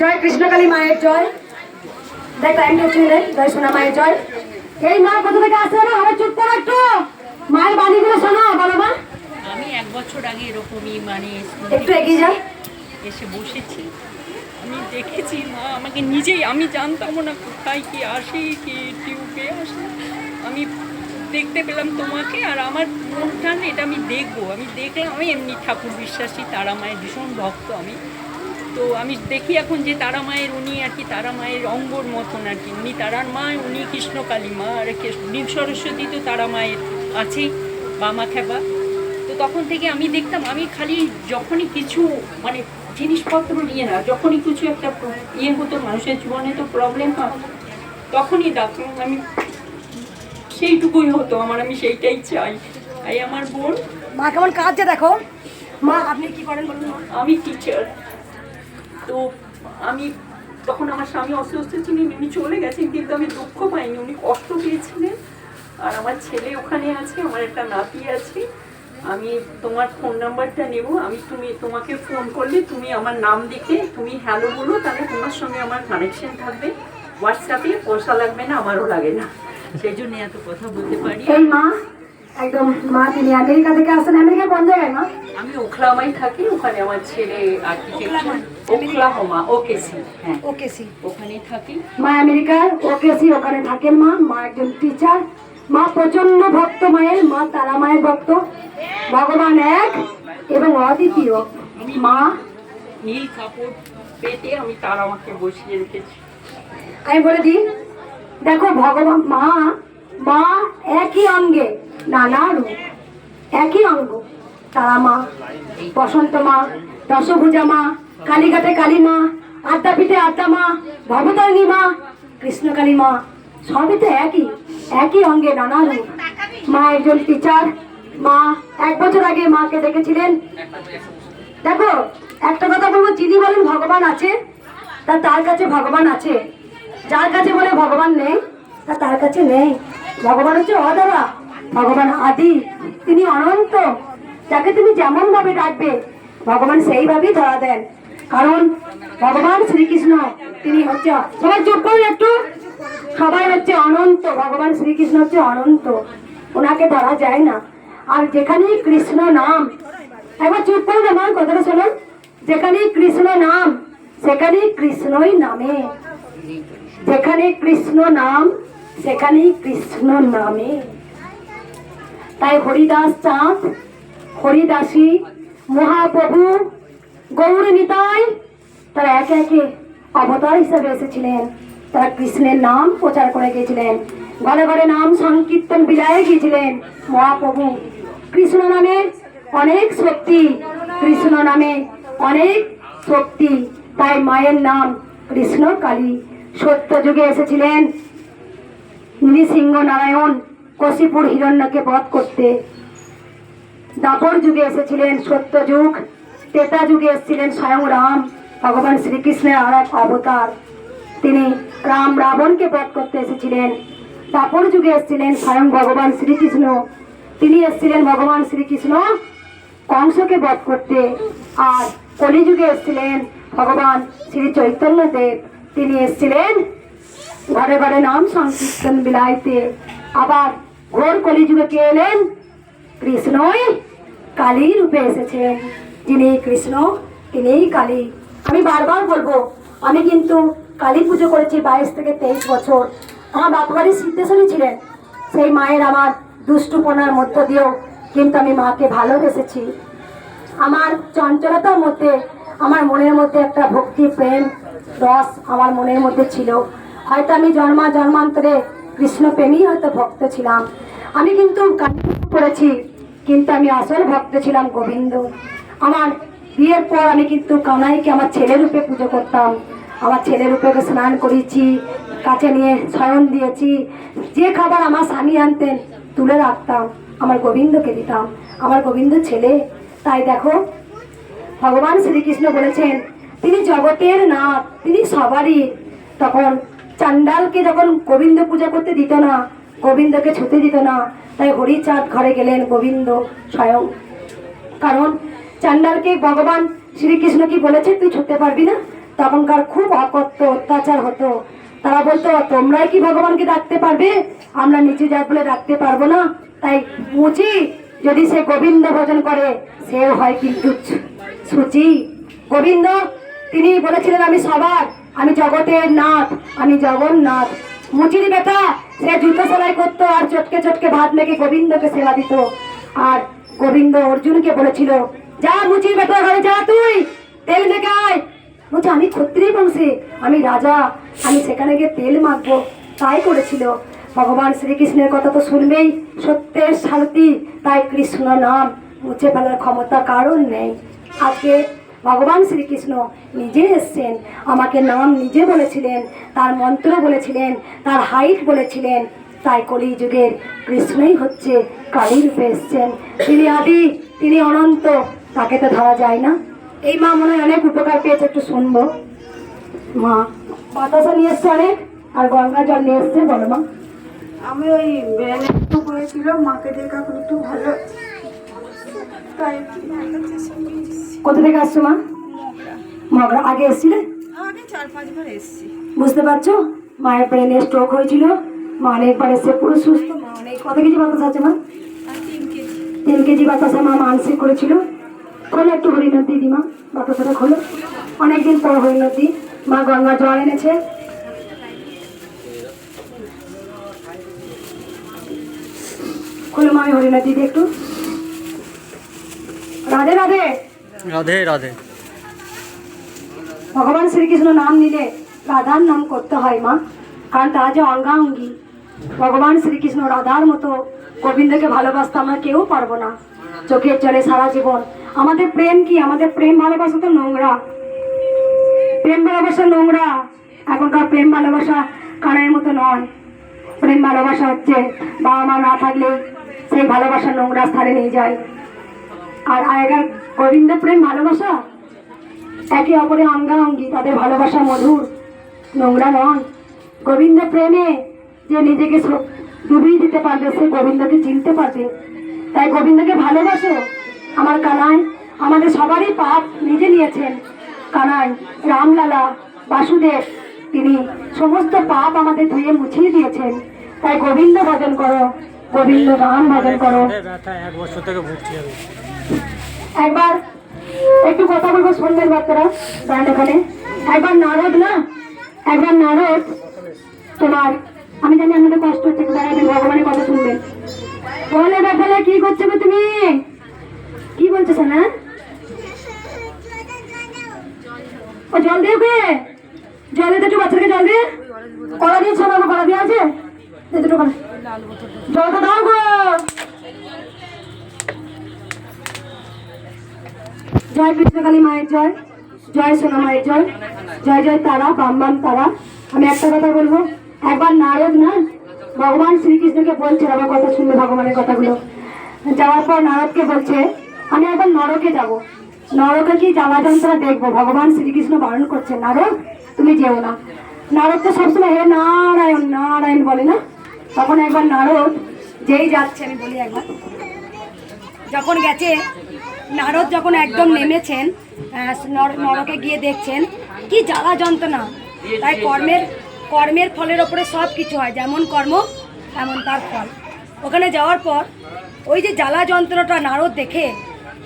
জয় কৃষ্ণকালী মায়ের জয়। দেখ দেখ জয় সোনা মায়ের জয়। এই মা কোথা থেকে আসছে না আমার চুপ করো একটু। মায়ের বাণীগুলো শোনো বলো মা। আমি এক বছর আগে এরকমই মানে একটু এগিয়ে এসে বসেছি। আমি দেখেছি মা আমাকে নিজেই আমি জানতাম না কোথায় কি আসে কি টিউবে আসে। আমি দেখতে পেলাম তোমাকে আর আমার মনটা এটা আমি দেখব। আমি দেখলাম আমি এমনি ঠাকুর বিশ্বাসী তারা মায়ের ভীষণ ভক্ত আমি। তো আমি দেখি এখন যে তারা মায়ের উনি আর কি তারা মায়ের অঙ্গর মতন আর কি। উনি তারার মা উনি কৃষ্ণকালী মা আর নীল সরস্বতী তো তারা মায়ের আছেই বামা খেবা তো তখন থেকে আমি দেখতাম আমি খালি যখনই কিছু মানে জিনিসপত্র নিয়ে না যখনই কিছু একটা ইয়ে হতো মানুষের জীবনে তো প্রবলেম হয়। তখনই ডাকলাম আমি সেইটুকুই হতো আমার আমি সেইটাই চাই। তাই আমার বোন। মা কেমন কাঁদছে দেখো? মা আপনি কি করেন বলুন আমি টিচার তো আমি তখন আমার স্বামী অসুস্থ ছিলেন উনি চলে গেছেন কিন্তু আমি দুঃখ পাইনি। উনি কষ্ট পেয়েছিলেন। আর আমার ছেলে ওখানে আছে আমার একটা নাতি আছে। আমি তোমার ফোন নাম্বারটা নেব। আমি তুমি তোমাকে ফোন করলে তুমি আমার নাম দেখে তুমি হ্যালো বলো তাহলে তোমার সঙ্গে আমার কানেকশন থাকবে। হোয়াটসঅ্যাপে পয়সা লাগবে না আমারও লাগে না। সেই জন্য এত কথা বলতে পারি। এই মা একদম মা তিনি আমেরিকা থেকে আসেন। আমেরিকা কোন জায়গায় মা? আমি ওখলামাই থাকি ওখানে আমার ছেলে আর্কিটেকচার ওকেসি হ্যাঁ। ওকে সি। থাকি। মা আমেরিকার ওকেসি ওখানে থাকেন মা। মা একজন টিচার মা প্রচণ্ড ভক্ত মায়ের মা তারা মায়ের ভক্ত। ভগবান এক এবং অদ্বিতীয়। মা নীল কাপড় আমি তার আমাকে বসিয়ে রেখেছি। আমি বলে দিই দেখো ভগবান মা মা একই অঙ্গে নানা রূপ একই অঙ্গ। তারা মা বসন্ত মা দশভুজা মা কালীঘাটে কালী মা আদ্যাপীঠে আদ্যা মা ভবতারিণী মা, কৃষ্ণকালী মা, সবই তো একই একই অঙ্গে নানা রূপ। মা একজন টিচার মা এক বছর আগে মাকে দেখেছিলেন। দেখো, একটা কথা বলব, যিনি বলেন ভগবান আছে, তা তার কাছে ভগবান আছে। যার কাছে বলে ভগবান নেই, তা তার কাছে নেই। ভগবান হচ্ছে অধরা, ভগবান আদি, তিনি অনন্ত। যাকে তুমি যেমন ভাবে ডাকবে, ভগবান সেইভাবেই ধরা দেন। কারণ ভগবান শ্রীকৃষ্ণ, তিনি হচ্ছে সবাই চুপ করুন একটু। সবাই হচ্ছে অনন্ত, ভগবান শ্রীকৃষ্ণ হচ্ছে অনন্ত। ওনাকে ধরা যায় না। আর যেখানেই কৃষ্ণ নাম, একবার চুপ করে আমার কথাটা শুনুন। যেখানেই কৃষ্ণ নাম, সেখানেই কৃষ্ণই নামে। যেখানে কৃষ্ণ নাম, সেখানেই কৃষ্ণ নামে। তাই হরিদাস চাঁদ, হরিদাসী মহাপ্রভু গৌর নিতাই, তারা একে একে অবতার হিসেবে এসেছিলেন। তারা কৃষ্ণের নাম প্রচার করে গিয়েছিলেন। ঘরে ঘরে নাম সংকীর্তন বিলায় গিয়েছিলেন। মহাপ্রভু, কৃষ্ণ নামে অনেক শক্তি, কৃষ্ণ নামে অনেক শক্তি। তাই মায়ের নাম কৃষ্ণ কালী। সত্য যুগে এসেছিলেন নৃসিংহ নারায়ণ কশিপুর হিরণ্যকে বধ করতে। দাপর যুগে এসেছিলেন সত্য যুগ তেতা যুগে এসেছিলেন স্বয়ং রাম, ভগবান শ্রীকৃষ্ণের আর এক অবতার। তিনি রাম রাবণকে বধ করতে এসেছিলেন। দাপর যুগে এসেছিলেন স্বয়ং ভগবান শ্রীকৃষ্ণ। তিনি এসেছিলেন ভগবান শ্রীকৃষ্ণ কংসকে বধ করতে। আর কলিযুগে এসেছিলেন ভগবান শ্রী চৈতন্য দেব তিনি এসেছিলেন ঘরে ঘরে নাম সংকীর্তন বিলাইতে। আবার ঘোর কলিযুগে কে এলেন? কৃষ্ণই কালী রূপে এসেছেন। যিনি কৃষ্ণ তিনিই কালী। আমি বারবার বলব, আমি কিন্তু কালী পুজো করেছি বাইশ থেকে তেইশ বছর। আমার বাপবাড়ি সিদ্ধেশ্বরী ছিলেন। সেই মায়ের আমার দুষ্টুপনার মধ্য দিয়েও কিন্তু আমি মাকে ভালোবেসেছি। আমার চঞ্চলতার মধ্যে, আমার মনের মধ্যে একটা ভক্তি, প্রেম, রস আমার মনের মধ্যে ছিল। হয়তো আমি জন্মা জন্মান্তরে কৃষ্ণ প্রেমী হয়তো ভক্ত ছিলাম। আমি কিন্তু কালী পুজো করেছি, কিন্তু আমি আসল ভক্ত ছিলাম গোবিন্দ। আমার বিয়ের পর আমি কিন্তু কানাইকে আমার ছেলে রূপে পুজো করতাম। আমার ছেলে রূপে স্নান করিয়েছি, কাছে নিয়ে শয়ন দিয়েছি। যে খাবার আমার স্বামী আনতেন, তুলে রাখতাম, আমার গোবিন্দকে দিতাম। আমার গোবিন্দ ছেলে। তাই দেখো, ভগবান শ্রীকৃষ্ণ বলেছেন, তিনি জগতের নাথ, তিনি সবারই। তখন চান্ডালকে যখন গোবিন্দ পূজা করতে দিত না, গোবিন্দকে ছুতে দিত না। তাই হরিচাঁদ ঘরে গেলেন গোবিন্দ স্বয়ং। কারণ চান্ডালকে ভগবান শ্রীকৃষ্ণ কি বলেছে, তুই ছুতে পারবি না। তখনকার খুব অকথ্য অত্যাচার হতো। তারা বলতো, তোমরাই কি ভগবানকে ডাকতে পারবে? আমরা নিচে জাত বলে ডাকতে পারব না। তাই মুচি, যদি সে গোবিন্দ ভজন করে, সেও হয় কিন্তু সুচি। গোবিন্দ, তিনি বলেছিলেন, আমি সবার, আমি জগতের নাথ, আমি জগন্নাথ। মুচির বেটা, সে জুতো সেলাই করতো আর চটকে চটকে ভাত মেখে গোবিন্দকে সেবা দিত। আর গোবিন্দ অর্জুনকে বলেছিল যা মুচির বেটা ঘরে যা তুই। তেল মেখে আয় বলছে, আমি ক্ষত্রিয় বংশে, আমি রাজা। আমি সেখানে গিয়ে তেল মাখবো। তাই করেছিল। ভগবান শ্রীকৃষ্ণের কথা তো শুনবেই। সত্যের সারথি তাই কৃষ্ণ নাম। মুছে ফেলার ক্ষমতা কারণ নেই। আজকে ভগবান শ্রীকৃষ্ণ নিজে এসছেন। আমাকে নাম নিজে বলেছিলেন, তার মন্ত্র বলেছিলেন, তার হাইট বলেছিলেন। তাই কলি যুগের কৃষ্ণই হচ্ছে কালী রূপে এসছেন। তিনি আদি, তিনি অনন্ত। তাকে তো ধরা যায় না। এই মা মনে হয় অনেক উপকার পেয়েছে একটু শুনব। মা বাতাসা নিয়ে এসছে অনেক আর গঙ্গা জল নিয়ে এসছে বলো মা। আমি ওই ব্রেন একটু করেছিল মাকে দেখা একটু ভালো। তাই কোথা থেকে আসছো মা? মগরা আগে এসছিলে? আগে চার পাঁচবার এসছি। বুঝতে পারছ? মায়ের ব্রেনে স্ট্রোক হয়েছিল। মা অনেকবার এসে পুরো সুস্থ। মা অনেক কত কেজি বাতাস আছে মা? তিন কেজি। তিন কেজি বাতাসা মা মানসিক করেছিল। খোলো একটু হরিণার দিদি মা বাতাসাটা খোলো। অনেকদিন পর হরিণার দি মা গঙ্গা জল এনেছে। খোলো মা আমি হরিণার দিদি একটু। রাধে রাধে। রাধে রাধে। ভগবান শ্রীকৃষ্ণ নাম নিলে রাধার নাম করতে হয় মা কারণ তারা যে অঙ্গাঙ্গি। ভগবান শ্রীকৃষ্ণ রাধার মতো গোবিন্দকে ভালোবাসতে আমরা কেউ পারব না। চোখের জলে সারা জীবন। আমাদের প্রেম কি? আমাদের প্রেম ভালোবাসা তো নোংরা। প্রেম ভালোবাসা নোংরা। এখনকার প্রেম ভালোবাসা কানের মতো নয়। প্রেম ভালোবাসা হচ্ছে বাবা মা না থাকলে সেই ভালোবাসা নোংরা স্থানে নিয়ে যায়। আর আগেকার গোবিন্দ প্রেম ভালোবাসা? একে অপরে অঙ্গাঙ্গি, তাদের ভালোবাসা মধুর, নোংরা নয়। গোবিন্দ প্রেমে যে নিজেকে ডুবিয়ে দিতে পারবে, সে গোবিন্দকে চিনতে পারবে। তাই গোবিন্দকে ভালোবাসো। আমার কানাই আমাদের সবারই পাপ নিজে নিয়েছেন। কানাই রামলালা বাসুদেব তিনি সমস্ত পাপ আমাদের ধুয়ে মুছিয়ে দিয়েছেন। তাই গোবিন্দ ভজন করো গোবিন্দ রাম ভজন করো। একবার একটু কথা বলব সন্ধ্যের বাচ্চারা ব্যান্ড ওখানে একবার নারদ না? একবার নারদ তোমার আমি জানি আপনাদের কষ্ট হচ্ছে দাঁড়াবেন ভগবানের কথা শুনবেন। বলে ব্যাপারে কি করছ গো তুমি? কি বলছো না ও জল দিয়ে ওকে। জল একটু বাচ্চাকে জল দিয়ে কলা দিয়েছ বাবা কলা দিয়ে আছে? কলা। জলটা দাও গো। জয় কৃষ্ণকালী মায়ের জয়। জয় সোনা মায়ের জয়। জয় জয় তারা, বাম বাম তারা। আমি একটা কথা বলব, একবার নারদ না ভগবান শ্রীকৃষ্ণকে বলছে আমার কথা শুনবে ভগবানের কথাগুলো। যাওয়ার পর নারদকে বলছে, আমি একবার নরকে যাব। নরকে কি জ্বালা যন্ত্রণা দেখব। ভগবান শ্রীকৃষ্ণ বারণ করছে, নারদ, তুমি যেও না। নারদ তো সবসময় হে নারায়ণ নারায়ণ বলে না? তখন একবার নারদ, যেই যাচ্ছে, আমি বলি একবার, যখন গেছে, নারদ যখন একদম নেমেছেন নরকে গিয়ে দেখছেন, কি জ্বালা যন্ত্রণা তাই কর্মের কর্মের ফলের ওপরে সব কিছু হয়, যেমন কর্ম, তেমন তার ফল। ওখানে যাওয়ার পর ওই যে জ্বালা যন্ত্রটা নারদ দেখে,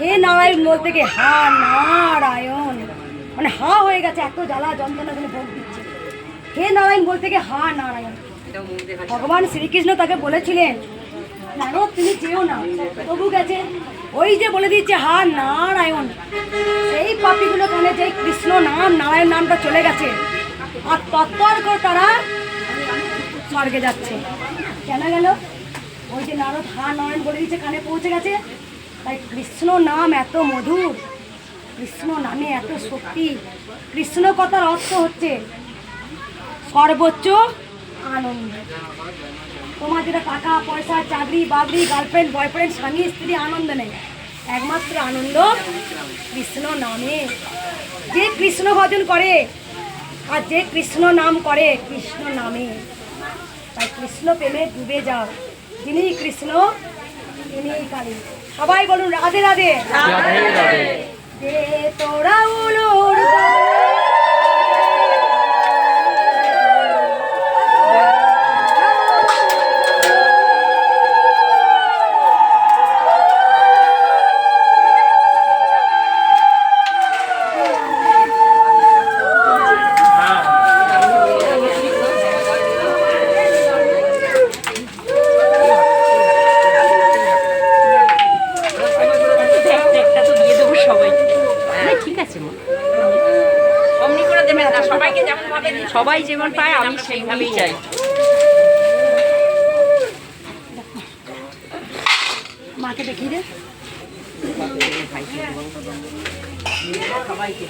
হে নারায়ণ বলতে গিয়ে হা নারায়ণ মানে হা হয়ে গেছে, এত জ্বালা যন্ত্রণা ওখানে ভোগ দিচ্ছে। হে নারায়ণ বলতে গিয়ে হা নারায়ণ। ভগবান শ্রীকৃষ্ণ তাকে বলেছিলেন, নারদ, তুমি যেও না। তবু গেছে, ওই যে বলে দিচ্ছে, হা নারায়ণ। সেই পাপিগুলো কানে যে কৃষ্ণ নাম, নারায়ণ নামটা চলে গেছে। আর তৎপর করে তারা। স্বর্গে যাচ্ছে। কেন গেল? ওই যে নারদ হা নয়ন বলে দিচ্ছে কানে পৌঁছে গেছে। তাই কৃষ্ণ নাম এত মধুর, কৃষ্ণ নামে এত শক্তি। কৃষ্ণ কথার অর্থ হচ্ছে সর্বোচ্চ আনন্দ। তোমার যেটা টাকা, পয়সা, চাকরি, বাকরি গার্লফ্রেন্ড বয়ফ্রেন্ড স্বামী, স্ত্রী, আনন্দ নেই। একমাত্র আনন্দ কৃষ্ণ নামে। যে কৃষ্ণ ভজন করে আর যে কৃষ্ণ নাম করে কৃষ্ণ নামে। তাই কৃষ্ণ প্রেমে ডুবে যাও। যিনি কৃষ্ণ তিনি কালী। সবাই বলুন রাধে রাধে। রাধে তোরা উলুর সবাই যেমন পায় আমি সেইভাবেই চাই মাকে দেখি রে। সবাইকে